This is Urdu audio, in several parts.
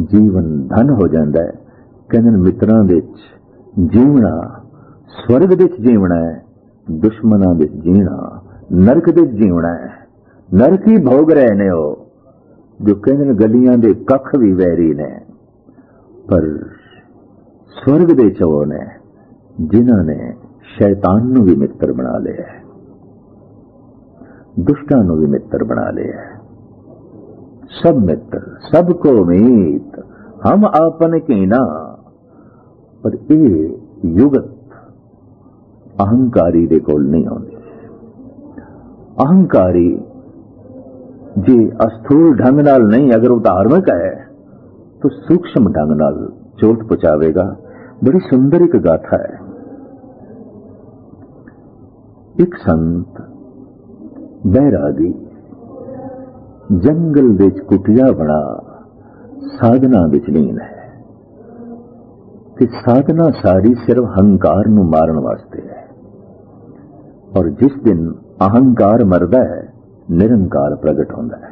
ਜੀਵਨ ਧਨ ਹੋ ਜਾਂਦਾ ਹੈ। ਕਹਿੰਦੇ ਨੇ ਮਿੱਤਰਾਂ ਵਿੱਚ ਜੀਵਣਾ, ਸਵਰਗ ਵਿੱਚ ਜੀਵਣਾ ਹੈ, ਦੁਸ਼ਮਣਾਂ ਵਿੱਚ ਜੀਣਾ, ਨਰਕ ਵਿੱਚ ਜੀਵਣਾ ਹੈ। ਨਰਕ ਹੀ ਭੋਗ ਰਹੇ ਨੇ ਉਹ ਜੋ ਕਹਿੰਦੇ ਨੇ ਗਲੀਆਂ ਦੇ ਕੱਖ ਵੀ ਵੈਰੀ ਨੇ। ਪਰ ਸਵਰਗ ਦੇ ਚੋ ਨੇ, ਜਿਨ੍ਹਾਂ ਨੇ ਸ਼ੈਤਾਨ ਨੂੰ ਵੀ ਮਿੱਤਰ ਬਣਾ ਲਿਆ ਦੁਸ਼ਟਾਂ ਨੂੰ ਵੀ ਮਿੱਤਰ ਬਣਾ ਲਿਆ سب متر سب کو میت ہم آپن نا پر اے یوگت، اہنکاری دے کول نہیں آنے اہنکاری جی استھول ڈھنگ نال نہیں، اگر وہ دارمک ہے، تو سوکشم ڈھنگ نال چوٹ پہنچاوے گا۔ بڑی سندر ایک گاتھا ہے۔ ایک سنت، بہرادی ਜੰਗਲ ਵਿੱਚ ਕੁਟਿਆ ਬਣਾ ਸਾਧਨਾ ਵਿੱਚ ਲੀਨ ਹੈ। ਕਿ ਸਾਧਨਾ ਸਾਰੀ ਸਿਰਫ ਹੰਕਾਰ ਨੂੰ ਮਾਰਨ ਵਾਸਤੇ ਹੈ। ਔਰ ਜਿਸ ਦਿਨ ਅਹੰਕਾਰ ਮਰਦਾ ਹੈ, ਨਿਰੰਕਾਰ ਪ੍ਰਗਟ ਹੁੰਦਾ ਹੈ।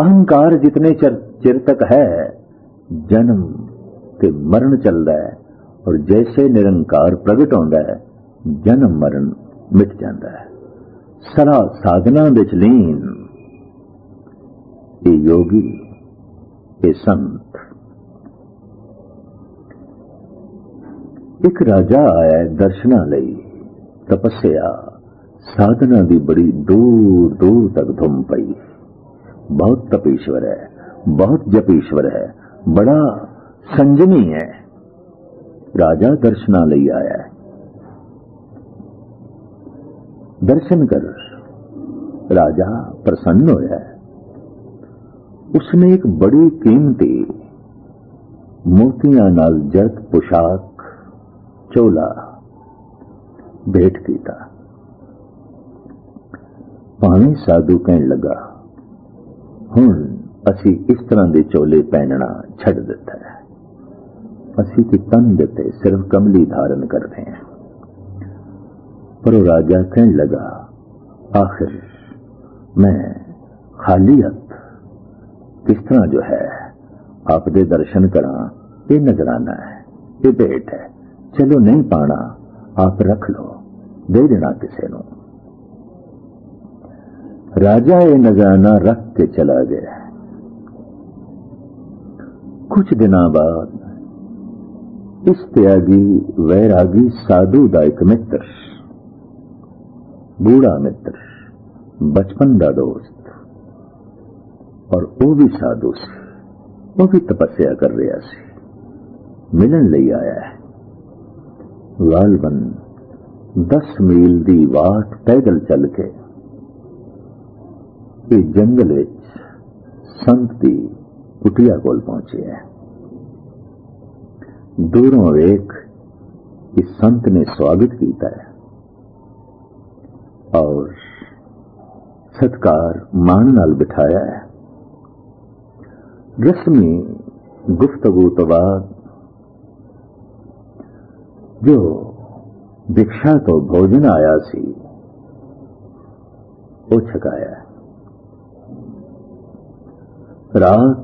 ਅਹੰਕਾਰ ਜਿਤਨੇ ਚਿਰ ਚਿਰ ਤੱਕ ਹੈ, ਜਨਮ ਤੇ ਮਰਨ ਚੱਲਦਾ ਹੈ। ਔਰ ਜੈਸੇ ਨਿਰੰਕਾਰ ਪ੍ਰਗਟ ਹੁੰਦਾ ਹੈ, ਜਨਮ ਮਰਨ ਮਿਟ ਜਾਂਦਾ ਹੈ। سرا سادنا بچلین اے یوگی، اے سنت۔ ایک راجا آیا ہے درشنا لئی، تپسیا سادنا دی بڑی دور دور تک دھم پئی۔ بہت تپیشور ہے، بہت جپیشور ہے، بڑا سنجنی ہے۔ راجا درشنا لئی آیا۔ ہے درشن کر راجا پرسن ہوا اس نے ایک بڑی قیمتی موتیاں نال جت پوشاک چولا بھیٹ کیتا۔ پاویں سادھو کہن لگا، ہن اسی اس طرح دے چولے پہننا چھڑ دیتا ہے۔ اسی تن دیتے صرف کملی دھارن کرتے ہیں۔ پر راجہ کہنے لگا، آخر، میں خالیت کس طرح جو ہے؟ آپ دے درشن کرا یہ نظرانہ ہے، یہ بیٹ ہے، چلو نہیں پانا، آپ رکھ لو، دے دینا کسی نو راجا یہ نظرانہ رکھ کے چلا گیا۔ کچھ دن بعد اس تیاگی ویراگی سادو دا ایک متر بوڑھا متر، بچپن کا دوست، اور وہ بھی سادھو سی وہ بھی تپسیا کر رہا سی۔ ملن لئی آیا ہے۔ غالباً دس میل دی واٹ پیدل چل کے یہ جنگل سنت کی کٹیا کول پہنچے ہے دوروں ایک اس سنت نے سواگت کیتا ہے۔ اور ستکار مان نال بٹھایا ہے۔ رسمی گفتگو تو بعد جو دکشا تو بھوجن آیا سی، وہ چھکایا ہے۔ رات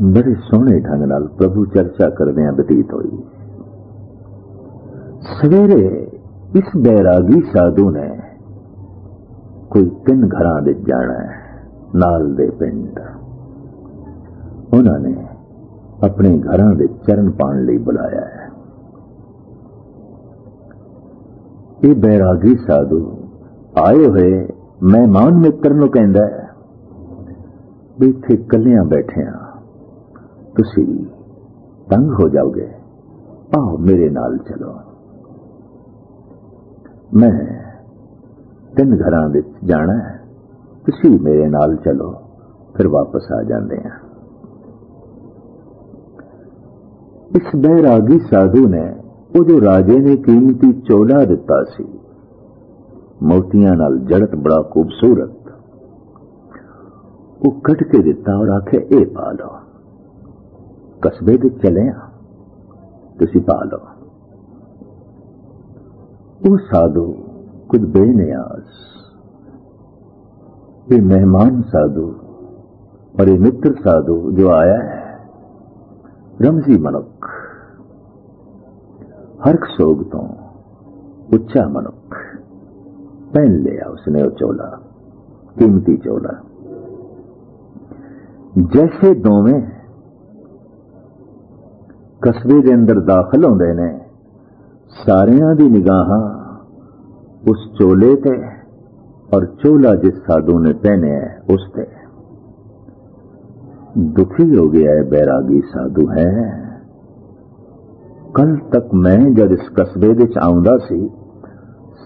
بڑے سونے ڈھنگ نال پربھو چرچا کردیا بتیت ہوئی۔ سویرے اس بیراگی سادو نے کوئی تین گھر جانا ہے، نال دے پنڈ۔ انہوں نے اپنے گھر دے چرن پان لی بلایا ہے۔ یہ بیراگی سادو آئے ہوئے مہمان متر نو ہے، بھی کلیاں بیٹھے ہاں۔ تھی تنگ ہو جاؤ گے۔ آؤ میرے نال چلو۔ میں تین گھران جانا ہے۔ میرے نال چلو، پھر واپس آ جاندے ہیں اس بیراگی سادھو نے وہ جو راجے نے قیمتی چولا دتا سی، موتیاں نال جڑت بڑا خوبصورت۔ وہ کٹ کے دتا اور آخ اے پا لو قصبے چلے ہاں تھی پا لو او سادو کچھ بے نیاز۔ یہ مہمان سادو اور یہ متر سادو جو آیا ہے، رمزی منک۔ ہر سوگتوں اچا منک۔ پہن لیا اس نے وہ چولا، قیمتی چولا۔ جیسے دو میں قصبے کے اندر داخل ہوتے ہیں سارا دی نگاہ اس چولے تے اور چولا جس سادھو نے پہنے ہے اس تے۔ دکھی ہو گیا ہے بیراگی سادھو ہے۔ کل تک میں جب اس قصبے آؤں سی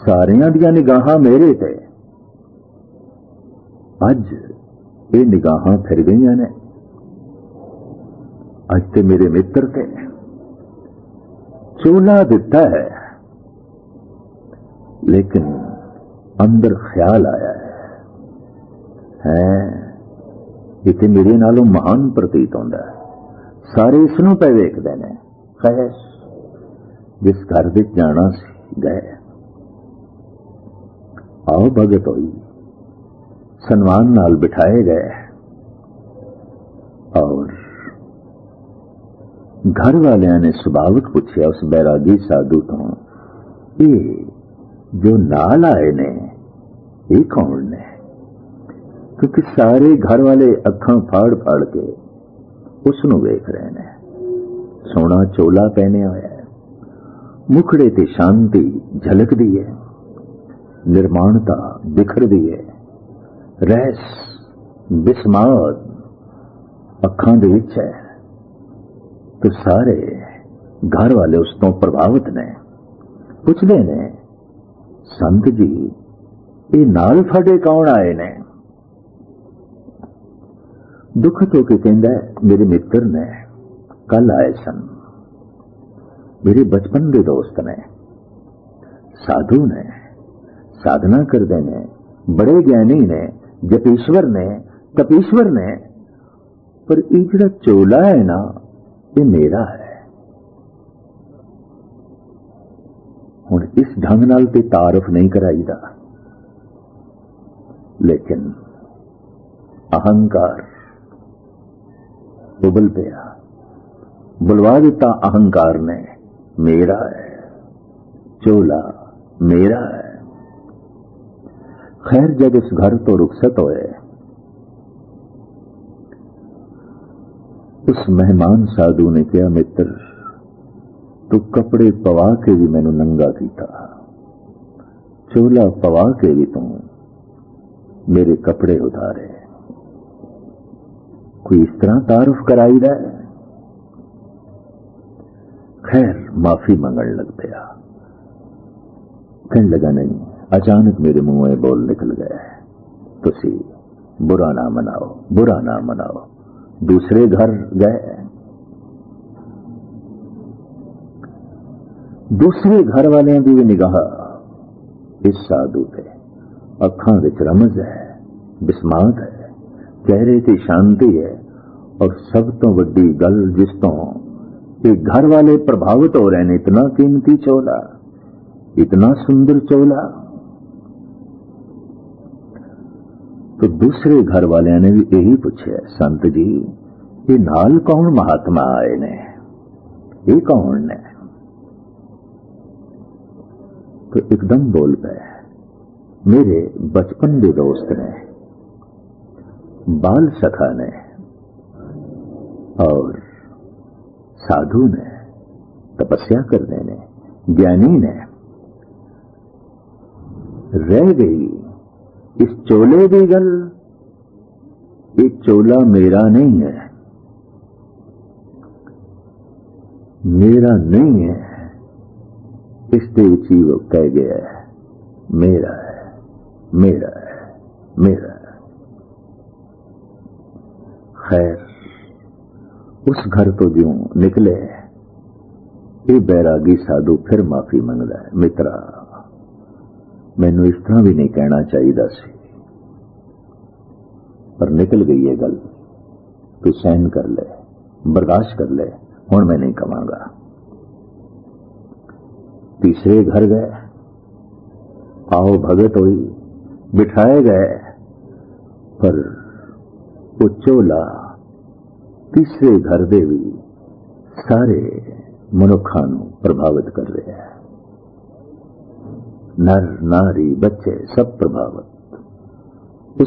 سارا دیا نگاہ میرے تے۔ اج یہ نگاہ پھر گئی نے۔ اج تے میرے متر تے۔ چولا دتا ہے۔ لیکن اندر خیال آیا ہے۔ یہ میرے نالوں مہان پرتیت ہوتا ہے۔ سارے اس پہ ویکتے ہیں خیش جس گھر جانا سی، گئے۔ آؤ بگت ہوئی۔ سنمان نال بٹھائے گئے۔ اور نے سباوک پوچھا اس بیراگی سادھو تو یہ جو نال آئے نے یہ کون نے کیونکہ سارے گھر والے اکھاں پھاڑ پھاڑ کے اس نو ویخ رہے ہیں سونا چولا پہنے ہوا ہے مکھڑے تے شانتی جھلک دی ہے نرمانتا بکھر دی ہے ریس بسماد اکھاں دے وچ ہے تو سارے گھر والے اس تو پربھاوت نے پوچھتے ہیں سنت جی یہ نال فٹے کون آئے نے؟ دکھ تو کہ میرے متر نے کل آئے سن۔ میرے بچپن کے دوست نے۔ سادھو نے۔ سادھنا کرتے ہیں بڑے جانی نے۔ جپیشور نے۔ کپیشور نے۔ پر یہ جڑا چولا ہے نا یہ میرا ہے۔ ہوں اس ڈنگ نال تے تعارف نہیں کرائی دا۔ لیکن اہنکار ابل پیا۔ بلوا دیتا اہنکار نے میرا ہے۔ چولا میرا ہے۔ خیر جب اس گھر تو رخصت ہوئے اس مہمان سادھو نے کیا متر، تو کپڑے پوا کے بھی مینو ننگا کیتا۔ چولا پوا کے بھی تم میرے کپڑے اتارے۔ کوئی اس طرح تعارف کرائی رہا ہے خیر، معافی منگن لگ پیا۔ کہنے لگا، نہیں، اچانک میرے منہ بول نکل گئے۔ تسی برا نہ مناؤ، برا نہ مناؤ۔ دوسرے گھر گئے۔ دوسرے گھر والے بھی نگاہ اس سادھو پہ اکھان رمز ہے، بسمات ہے، چہرے کی شانتی ہے۔ اور سب تو وڈی گل جس تو یہ گھر والے پربھاوت ہو رہے ہیں اتنا قیمتی چولا، اتنا سندر چولا۔ تو دوسرے گھر والوں نے بھی یہی پوچھا، سنت جی یہ نال کون مہاتما آئے نے? یہ کون نے? تو ایک دم بول پے، میرے بچپن کے دوست نے، بال سکھا نے اور سادھو نے، تپسیا کرنے نے جانی نے، رہ گئی اس چولے کی گل، یہ چولا میرا نہیں ہے۔ میرا نہیں ہے، اس اچھی وہ کہہ گیا ہے، میرا ہے میرا ہے میرا ہے۔ خیر، اس گھر تو جو نکلے، یہ بیراگی سادھو پھر معافی منگتا ہے، مترا۔ مینو اس طرح بھی نہیں کہنا چاہیے سی پر نکل گئی ہے گل تو سہن کر لے برداشت کر لے ہوں میں نہیں کما گا تیسرے گھر گئے آؤ بھگت ہوئی بٹھائے گئے پر ਉਹ ਚੋਲਾ ਤੀਸਰੇ ਘਰ ਦੇ ਵੀ ਸਾਰੇ ਮਨੁੱਖਾਂ ਨੂੰ ਪ੍ਰਭਾਵਿਤ ਕਰ ਰਿਹਾ نر ناری بچے سب پربھاوت